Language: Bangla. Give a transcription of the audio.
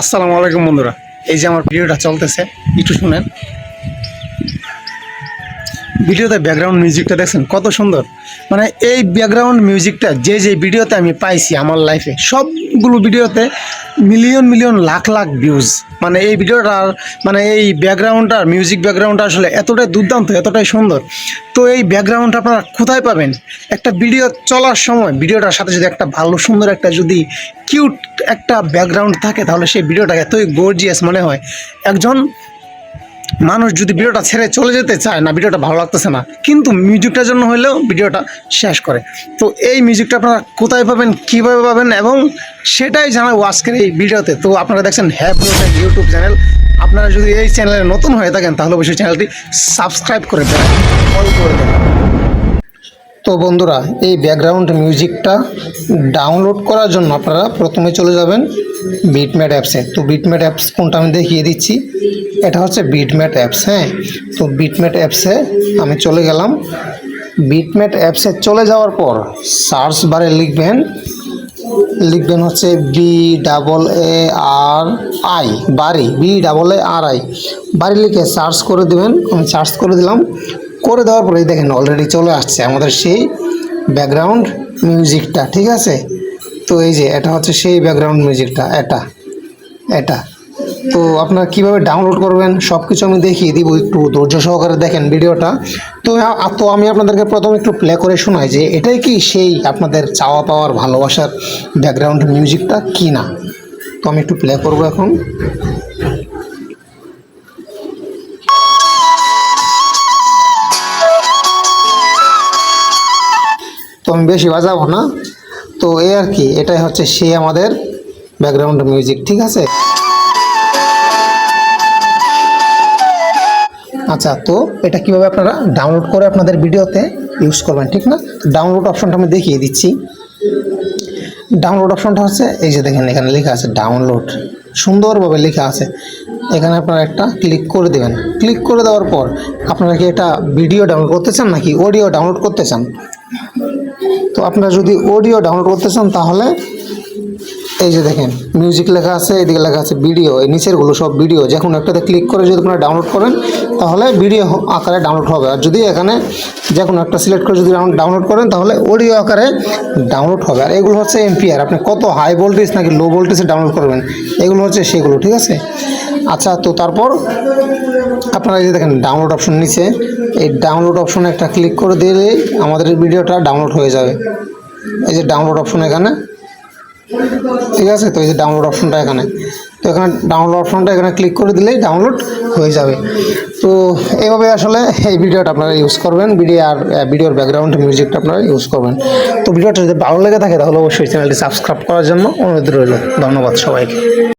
আসসালামু আলাইকুম বন্ধুরা। এই যে আমার ভিডিওটা চলতেছে একটু শুনেন। ভিডিওতে ব্যাকগ্রাউন্ড মিউজিকটা দেখছেন? কত সুন্দর। মানে এই ব্যাকগ্রাউন্ড মিউজিকটা যে যে ভিডিওতে আমি পাইছি আমার লাইফে সবগুলো ভিডিওতে million million lakh lakh views মানে এই ভিডিওটার মানে এই ব্যাকগ্রাউন্ডটার মিউজিক ব্যাকগ্রাউন্ডটা আসলে এতটাই দুর্দান্ত, এতটাই সুন্দর। তো এই ব্যাকগ্রাউন্ডটা আপনারা কোথায় পাবেন? একটা ভিডিও চলার সময় ভিডিওটার সাথে যদি একটা ভালো, সুন্দর একটা যদি কিউট একটা ব্যাকগ্রাউন্ড থাকে, তাহলে সেই ভিডিওটা এতই গর্জিয়াস মনে হয়। একজন মানুষ যদি ভিডিওটা ছেড়ে চলে যেতে চায় না, ভিডিওটা ভালো লাগতেছে না, কিন্তু মিউজিকটার জন্য হলেও ভিডিওটা শেষ করে। তো এই মিউজিকটা আপনারা কোথায় পাবেন, কীভাবে পাবেন এবং সেটাই জানাব আজকের এই ভিডিওতে। তো আপনারা দেখছেন হ্যাপ ইউটিউব চ্যানেল আপনারা যদি এই চ্যানেলে নতুন হয়ে থাকেন, তাহলে অবশ্যই চ্যানেলটি সাবস্ক্রাইব করে দেবেন অল করে দেন তো বন্ধুরা, এই ব্যাকগ্রাউন্ড মিউজিকটা ডাউনলোড করার জন্য আপনারা প্রথমে চলে যাবেন বিটম্যাট অ্যাপসে তো বিটম্যাট অ্যাপস কোনটা আমি দেখিয়ে দিচ্ছি? এটা হচ্ছে বিটম্যাট অ্যাপস হ্যাঁ? তো বিটম্যাট অ্যাপসে আমি চলে গেলাম। বিটম্যাট অ্যাপসে চলে যাওয়ার পর সার্চ বারে লিখবেন লিখবেন হচ্ছে B double A R I বাড়ি B double A R I বাড়ি লিখে সার্চ করে দেবেন, আমি সার্চ করে দিলাম। করে দেওয়ার পরে দেখেন অলরেডি চলে আসছে আমাদের সেই ব্যাকগ্রাউন্ড মিউজিকটা ঠিক আছে? তো এই যে এটা হচ্ছে সেই ব্যাকগ্রাউন্ড মিউজিকটা এটা এটা। তো আপনারা কীভাবে ডাউনলোড করবেন সব কিছু আমি দেখিয়ে দিব, একটু ধৈর্য সহকারে দেখেন ভিডিওটা। তো তো আমি আপনাদেরকে প্রথমে একটু প্লে করে শোনাই যে এটাই কি সেই আপনাদের চাওয়া পাওয়ার, ভালোবাসার ব্যাকগ্রাউন্ড মিউজিকটা কি না তো আমি একটু প্লে করব এখন। আমি বেশি বাজাবো না। তো এই আর কি, এটাই হচ্ছে সেই আমাদের ব্যাকগ্রাউন্ড মিউজিক ঠিক আছে? আচ্ছা তো এটা কীভাবে আপনারা ডাউনলোড করে আপনাদের ভিডিওতে ইউজ করবেন, ঠিক না? ডাউনলোড অপশনটা আমি দেখিয়ে দিচ্ছি। ডাউনলোড অপশনটা হচ্ছে, এই যে দেখেন, এখানে লেখা আছে ডাউনলোড সুন্দরভাবে লেখা আছে। এখানে আপনারা একটা ক্লিক করে দেবেন। ক্লিক করে দেওয়ার পর আপনারা কি এটা ভিডিও ডাউনলোড করতে চান নাকি অডিও ডাউনলোড করতে চান? তো আপনারা যদি অডিও ডাউনলোড করতে চান, তাহলে এই যে দেখেন মিউজিক লেখা আছে, এদিকে লেখা আছে ভিডিও এই নিচেরগুলো সব ভিডিও যে একটাতে ক্লিক করে যদি আপনারা ডাউনলোড করেন, তাহলে ভিডিও আকারে ডাউনলোড হবে। আর যদি এখানে যে কোনো একটা সিলেক্ট করে যদি ডাউনলোড করেন, তাহলে অডিও আকারে ডাউনলোড হবে। আর এগুলো হচ্ছে এমপিআর আপনি কত হাই ভোল্টেজ নাকি লো ভোল্টেজে ডাউনলোড করবেন, এগুলো হচ্ছে সেগুলো, ঠিক আছে? আচ্ছা তো তারপর আপনারা এই যে দেখেন ডাউনলোড অপশন নিচে, এই ডাউনলোড অপশনে একটা ক্লিক করে দিলেই আমাদের ভিডিওটা ডাউনলোড হয়ে যাবে। এই যে ডাউনলোড অপশন এখানে, ঠিক আছে? তো এই যে ডাউনলোড অপশনটা এখানে, তো এখানে ডাউনলোড অপশনটা এখানে ক্লিক করে দিলেই ডাউনলোড হয়ে যাবে। তো এইভাবে আসলে এই ভিডিওটা আপনারা ইউজ করবেন ভিডিও আর ভিডিওর ব্যাকগ্রাউন্ড মিউজিকটা আপনারা ইউজ করবেন। তো ভিডিওটা যদি ভালো লেগে থাকে, তাহলে অবশ্যই চ্যানেলটি সাবস্ক্রাইব করার জন্য অনুরোধ রইল। ধন্যবাদ সবাইকে।